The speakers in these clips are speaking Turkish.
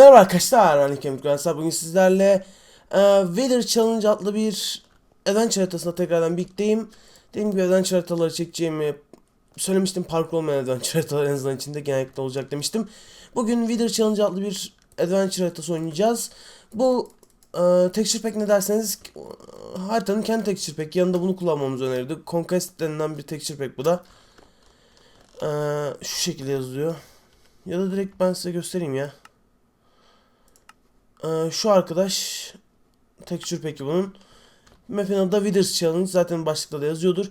Merhaba arkadaşlar, Kemik Güvenser. Bugün sizlerle e, Wither Challenge adlı bir adventure haritasında tekrardan birlikteyim. Dediğim gibi adventure haritaları çekeceğimi söylemiştim. Parkur olmayan adventure haritalar en azından içinde genellikle olacak demiştim. Bugün Wither Challenge adlı bir adventure haritası oynayacağız. Bu e, texture pack ne derseniz haritanın kendi texture pack. Yanında bunu kullanmamızı önerirdi. Conquest denilen bir texture pack bu da. E, şu şekilde yazılıyor. Ya da direkt ben size göstereyim ya. Ee, şu arkadaş texture peki bunun. Map'in adı da Withers Challenge. Zaten başlıkta da yazıyordur.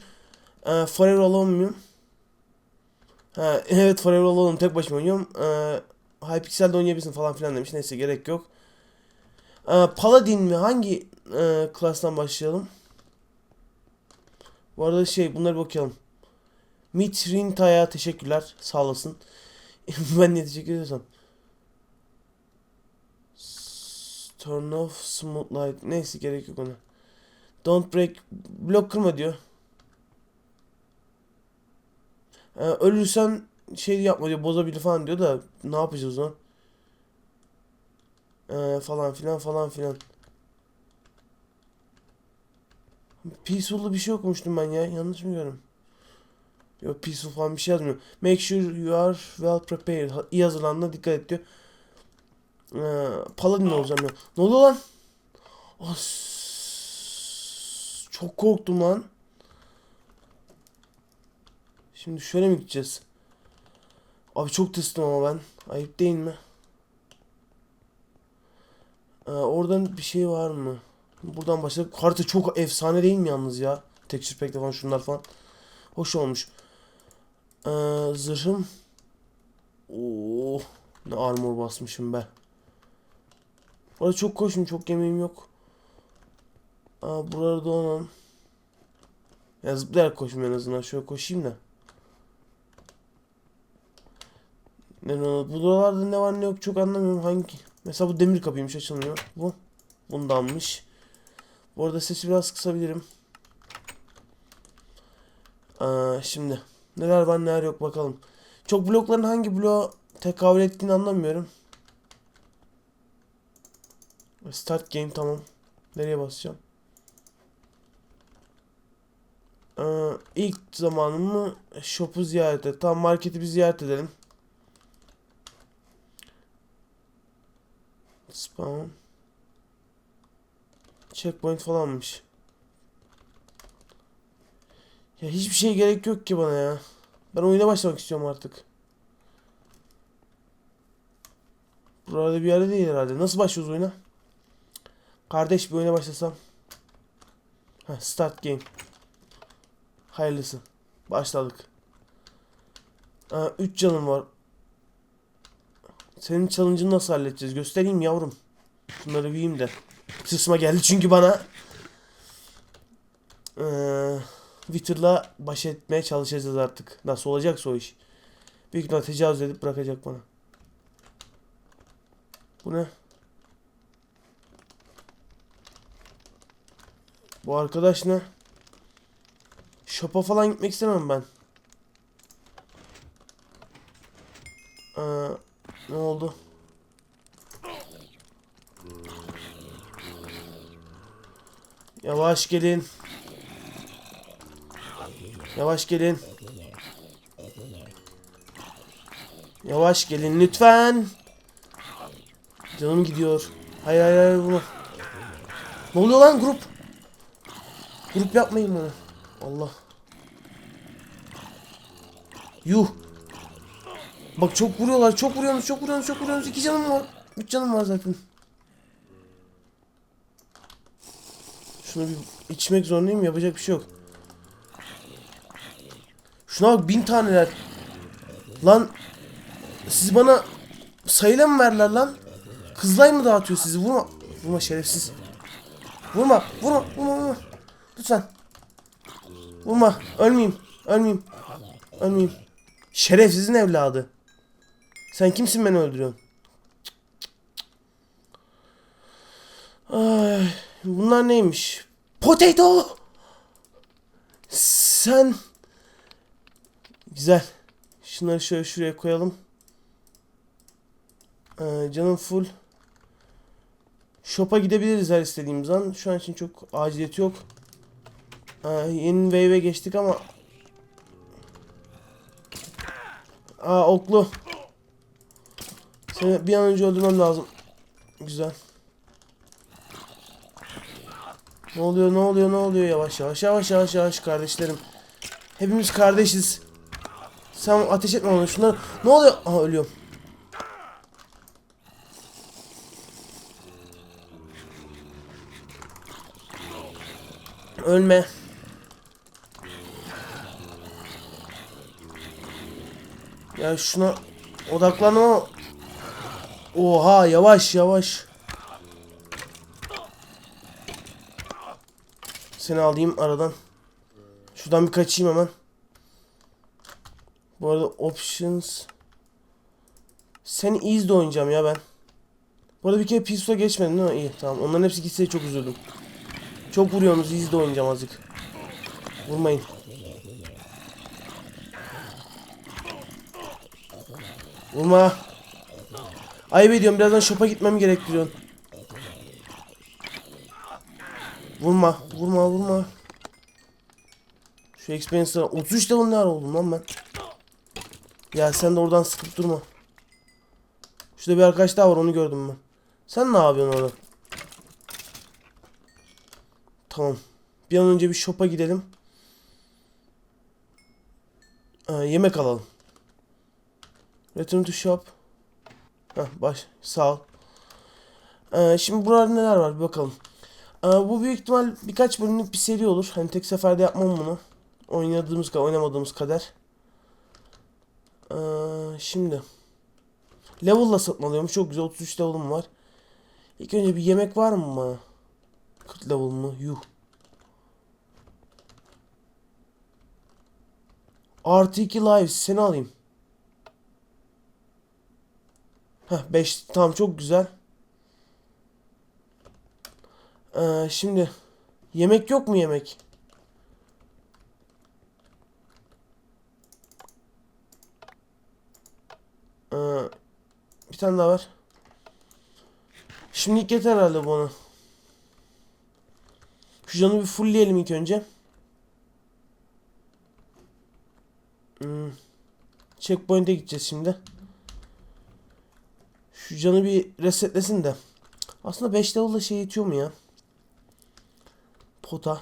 Ee, Forever Alone muyum? Ha, evet Forever Alone'um. Tek başıma oynuyorum. Ee, Hypixel'de oynayabilirsin falan filan demiş. Neyse gerek yok. Ee, Paladin mi? Hangi e, klastan başlayalım? Bu arada şey bunları bakalım. Mit Rinta'ya teşekkürler. Sağ olasın. ben niye teşekkür ediyorsam. Turn off smooth light. Neyse gerek yok ona. Don't break. Blok kırma diyor. Ee, ölürsen şey yapma diyor. Bozabilir falan diyor da ne yapacağız o? Ee, falan filan falan filan. Peaceful'da bir şey okumuştum ben ya. Yanlış mı görüyorum? Yok peaceful falan bir şey yazmıyor. Make sure you are well prepared. İyi hazırlandığına dikkat et diyor. Ee, Paladin olacağım ya. Ne oluyor lan? As çok korktum lan. Şimdi şöyle mi gideceğiz? Abi çok tırstım ama ben. Ayıp değil mi? Ee, oradan bir şey var mı? Buradan başladık. Harita çok efsane değil mi yalnız ya? Texture pack'te falan şunlar falan. Hoş olmuş. Ee, zırhım. Oo, ne armor basmışım be. Orada çok koşum, çok yemeğim yok. Aa, buralarda olan. Ya zıplayarak koşayım en azından. Şöyle koşayım da. Ne buralarda ne var ne yok çok anlamıyorum hangi. Mesela bu demir kapıymış açılmıyor. Bu. Bundanmış. Bu arada sesi biraz kısabilirim. Aa, şimdi. Neler var neler yok bakalım. Çok blokların hangi bloğa tekabül ettiğini anlamıyorum. Start game tamam. Nereye basacağım? Ee, ilk zamanımı shop'u ziyaret et. Tamam marketi bir ziyaret edelim. Spawn. Checkpoint falanmış. Ya hiçbir şey gerek yok ki bana ya. Ben oyuna başlamak istiyorum artık. Burada bir yerde değil herhalde. Nasıl başlıyoruz oyuna? Kardeş bir oyuna başlasam. Heh, start game. Hayırlısı. Başladık. 3 canım var. Senin challenge'ını nasıl halledeceğiz? Göstereyim yavrum. Şunları büyüyeyim de. Tırsma geldi çünkü bana. Ee, Wither'la baş etmeye çalışacağız artık. Nasıl olacaksa o iş. Büyük ihtimal tecavüz edip bırakacak bana. Bu ne? Bu arkadaş ne? Shop'a falan gitmek istemem ben. Ee, ne oldu? Yavaş gelin. Yavaş gelin. Yavaş gelin lütfen. Canım gidiyor. Hayır hayır hayır bunu. Ne oluyor lan grup? Grup yapmayın bunu. Allah. Yuh. Bak çok vuruyorlar. Çok vuruyorsunuz. Çok vuruyorsunuz. Çok vuruyorsunuz. İki canım var. Üç canım var zaten. Şunu bir içmek zorundayım. Yapacak bir şey yok. Şuna bak bin taneler. Lan siz bana sayıyla mı verler lan? Kızlay mı dağıtıyor sizi? Vurma. Vurma şerefsiz. Vurma. Vurma. Vurma. Vurma. Lütfen. Vurma. Ölmeyeyim. Ölmeyeyim. Ölmeyeyim. Şerefsizin evladı. Sen kimsin beni öldürüyorsun? Ay, bunlar neymiş? Potato! Sen... Güzel. Şunları şöyle şuraya koyalım. Ee, canım full. Shop'a gidebiliriz her istediğimiz an. Şu an için çok aciliyeti yok. Ee, yeni wave'e geçtik ama Aa oklu. Seni bir an önce öldürmem lazım. Güzel. Ne oluyor ne oluyor ne oluyor yavaş yavaş yavaş yavaş yavaş kardeşlerim. Hepimiz kardeşiz. Sen ateş etme ona şunları. Ne oluyor? Aha ölüyorum. Ölme. Ya şuna odaklan o. Oha yavaş yavaş. Seni alayım aradan. Şuradan bir kaçayım hemen. Bu arada options. Seni easy'de oynayacağım ya ben. Bu arada bir kere peaceful'a geçmedim değil mi? İyi tamam. Onların hepsi gitse çok üzüldüm. Çok vuruyorsunuz easy'de oynayacağım azıcık. Vurmayın. Vurma. Ayıp ediyorum birazdan shop'a gitmem gerektiriyor. Vurma, vurma, vurma. Şu experience'lara 33 level ne oldum lan ben. Ya sen de oradan sıkıp durma. Şurada bir arkadaş daha var onu gördüm ben. Sen ne yapıyorsun orada? Tamam. Bir an önce bir shop'a gidelim. Ee, yemek alalım. Return to shop. Heh, baş. Sağ ol. Ee, şimdi burada neler var bir bakalım. Ee, bu büyük ihtimal birkaç bölümlük bir seri olur. Hani tek seferde yapmam bunu. Oynadığımız kadar, oynamadığımız kadar. Ee, şimdi. Level'la satın. Çok güzel. 33 level'ım var. İlk önce bir yemek var mı bana? 40 level mı? Yuh. Artı 2 lives. Seni alayım. Heh 5 tamam çok güzel. Ee, şimdi yemek yok mu yemek? Ee, bir tane daha var. Şimdi yeter herhalde bu ona. Şu canı bir fullleyelim ilk önce. Hmm. Checkpoint'e gideceğiz şimdi. Şu canı bir resetlesin de. Aslında 5 level'da şey yetiyor mu ya? Pota.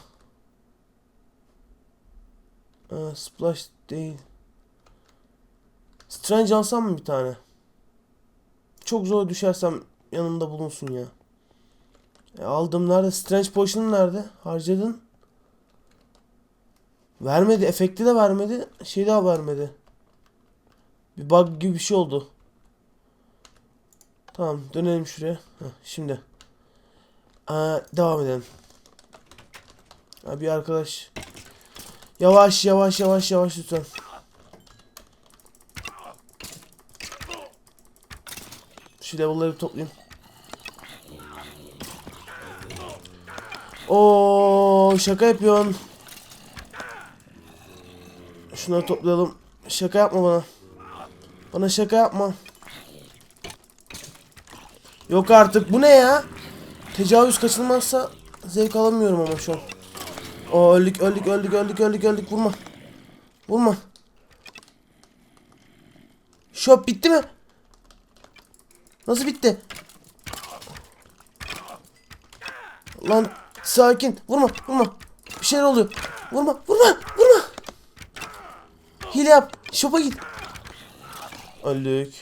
Ee, splash değil. Strange alsam mı bir tane? Çok zor düşersem yanımda bulunsun ya. E, aldım nerede? Strange Potion'un nerede? Harcadın. Vermedi. Efekti de vermedi. Şey daha vermedi. Bir bug gibi bir şey oldu. Tamam dönelim şuraya. Heh, şimdi. Aa, devam edelim. Ha, bir arkadaş. Yavaş yavaş yavaş yavaş lütfen. Şu level'ları toplayayım. Oo şaka yapıyorsun. Şunları toplayalım. Şaka yapma bana. Bana şaka yapma. Yok artık bu ne ya? Tecavüz kaçınmazsa zevk alamıyorum ama şu an. O öldük öldük öldük öldük öldük öldük vurma. Vurma. Şop bitti mi? Nasıl bitti? Lan sakin vurma vurma. Bir şeyler oluyor. Vurma vurma vurma. Hile yap. Şopa git. Öldük.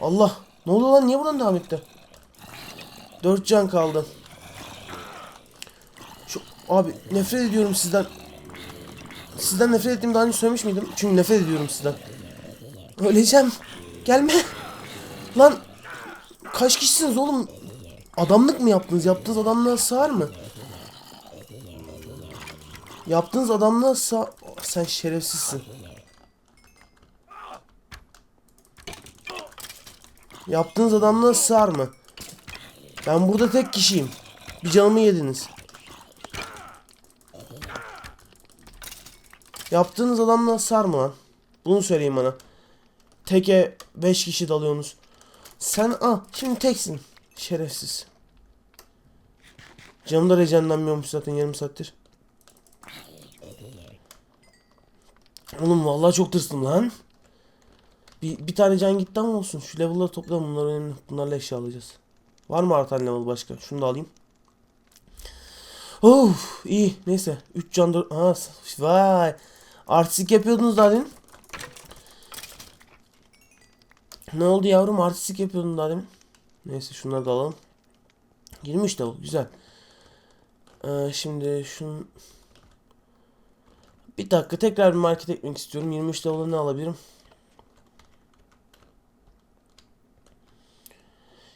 Allah. Ne oldu lan? Niye buradan devam etti? Dört can kaldı. Şu abi nefret ediyorum sizden. Sizden nefret ettiğimi daha önce söylemiş miydim? Çünkü nefret ediyorum sizden. Öleceğim. Gelme. Lan kaç kişisiniz oğlum? Adamlık mı yaptınız? Yaptığınız adamlığa sığar mı? Yaptığınız adamlığa sığ... Sen şerefsizsin. Yaptığınız adamlığa sığar mı? Ben burada tek kişiyim. Bir canımı yediniz. Yaptığınız adamla sar mı lan? Bunu söyleyin bana. Teke 5 kişi dalıyorsunuz. Sen al. Şimdi teksin. Şerefsiz. Canım da rejenlenmiyormuş zaten yarım saattir. Oğlum vallahi çok tırstım lan. Bir, bir tane can gitti ama olsun. Şu level'ları toplayalım. Bunlar önemli. Bunlarla eşya alacağız. Var mı artan level başka? Şunu da alayım. Of iyi. Neyse. 3 can 4. Aha, vay. Artistik yapıyordunuz daha demin. Ne oldu yavrum? Artistik yapıyordun daha demin. Neyse şunları da alalım. 23 level. Güzel. Ee, şimdi şun bir dakika tekrar bir market ekmek istiyorum. 23 level'a ne alabilirim?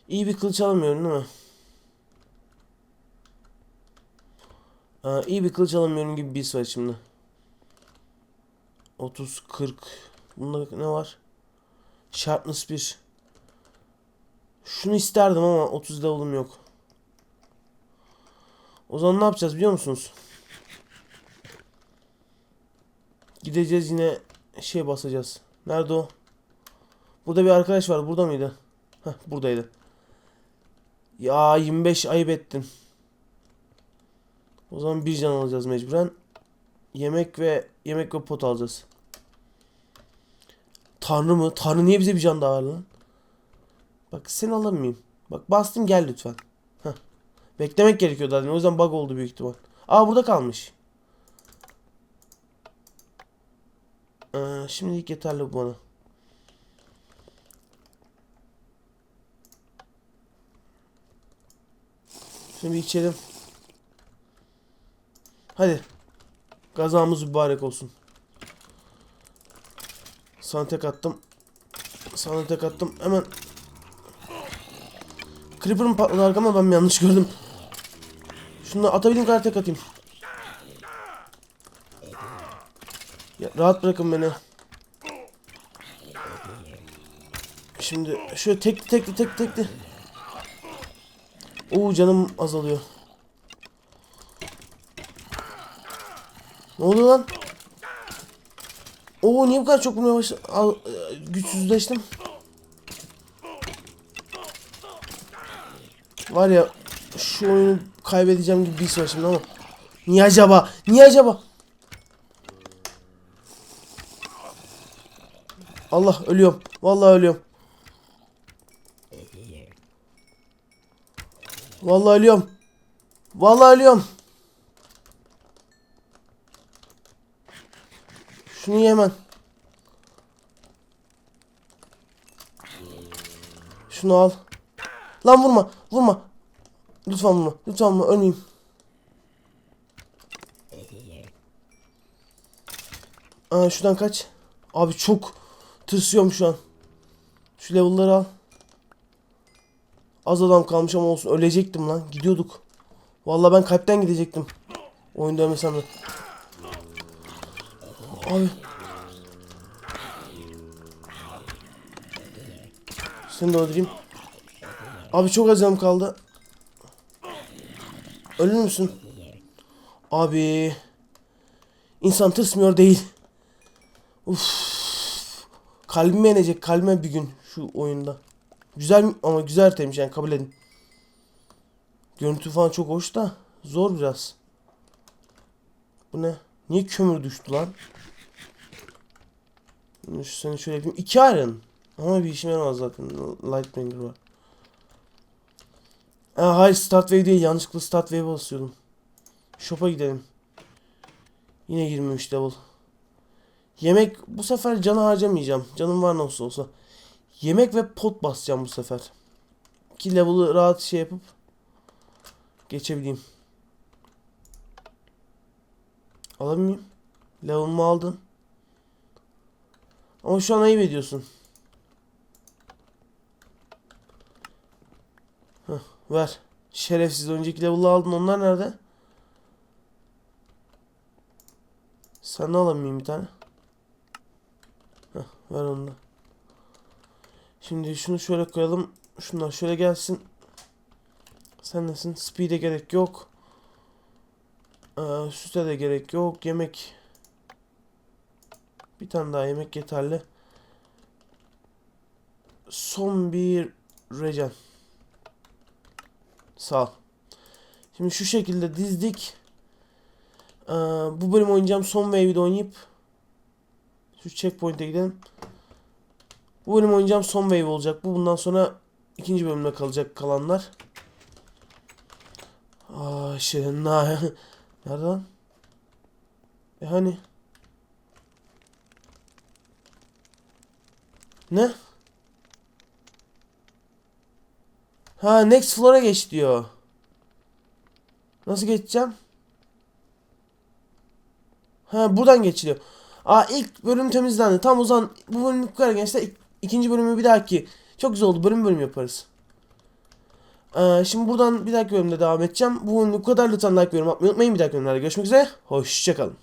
İyi bir kılıç alamıyorum değil mi? Aa, iyi bir kılıç alamıyorum gibi bir his var şimdi. 30 40 Bunda ne var? Sharpness 1. Şunu isterdim ama 30 level'ım yok. O zaman ne yapacağız biliyor musunuz? Gideceğiz yine şey basacağız. Nerede o? Burada bir arkadaş var. Burada mıydı? Heh buradaydı. Ya 25 ayıp ettin. O zaman bir can alacağız mecburen. Yemek ve yemek ve pot alacağız. Tanrı mı? Tanrı niye bize bir can daha ver lan? Bak seni alır mıyım? Bak bastım gel lütfen. Heh. Beklemek gerekiyor zaten. O yüzden bug oldu büyük ihtimal. Aa burada kalmış. Ee, şimdilik yeterli bu bana. Şimdi bir içelim. Hadi. Gazamız mübarek olsun. Sana tek attım. Sana tek attım. Hemen. Creeper'ın patladı arkama ben yanlış gördüm. Şunu atabildiğim kadar tek atayım. Ya, rahat bırakın beni. Şimdi şöyle tekli tekli tekli tekli. Oo canım azalıyor. Ne oluyor lan? Oo niye bu kadar çok vurmaya başladım? Güçsüzleştim. Var ya şu oyunu kaybedeceğim gibi bir his var şimdi ama. Niye acaba? Niye acaba? Allah ölüyorum. Vallahi ölüyorum. Vallahi ölüyorum. Vallahi ölüyorum. Şunu ye hemen. Şunu al. Lan vurma. Vurma. Lütfen vurma. Lütfen vurma. Ölmeyeyim. Aa, şuradan kaç. Abi çok tırsıyorum şu an. Şu level'ları al. Az adam kalmış ama olsun. Ölecektim lan. Gidiyorduk. Vallahi ben kalpten gidecektim. Oyunda ölmesem de. Abi. Seni de öldüreyim. Abi çok az kaldı. Ölür müsün? Abi. İnsan tırsmıyor değil. Uf. Kalbime inecek kalbime bir gün şu oyunda. Güzel ama güzel temiz yani kabul edin. Görüntü falan çok hoş da zor biraz. Bu ne? Niye kömür düştü lan? Seni şöyle yapayım. İki iron. Ama bir işime yaramaz zaten. Lightbringer var. Ha, hayır start wave değil. Yanlışlıkla start wave basıyordum. Shop'a gidelim. Yine 23 level. Yemek bu sefer canı harcamayacağım. Canım var nasıl olsa. Yemek ve pot basacağım bu sefer. Ki level'ı rahat şey yapıp geçebileyim. Miyim? Level'ımı aldın. Ama şu an ayıp ediyorsun. Heh, ver. Şerefsiz önceki level'ı aldın. Onlar nerede? Sen alamayayım bir tane. Heh, ver onu da. Şimdi şunu şöyle koyalım. Şunlar şöyle gelsin. Sen nesin? Speed'e gerek yok. Ee, süte de gerek yok. Yemek. Bir tane daha yemek yeterli. son bir regen. Sağ ol. Şimdi şu şekilde dizdik. Ee, bu bölüm oynayacağım. Son wave'i de oynayıp şu checkpoint'e gidelim. Bu bölüm oynayacağım son wave olacak. Bu bundan sonra ikinci bölümde kalacak kalanlar. Aa şey na Nerede lan? E hani? Ne? Ha next floor'a geç diyor. Nasıl geçeceğim? Ha buradan geçiliyor. Aa ilk bölüm temizlendi. Tam o zaman bu bölüm kadar gençler. İkinci bölümü bir dahaki. Çok güzel oldu. Bölüm bölüm yaparız. Ee, şimdi buradan bir dahaki bölümde devam edeceğim. Bu bu kadar. Lütfen like yorum atmayı unutmayın. Bir dahaki bölümlerde görüşmek üzere. Hoşçakalın.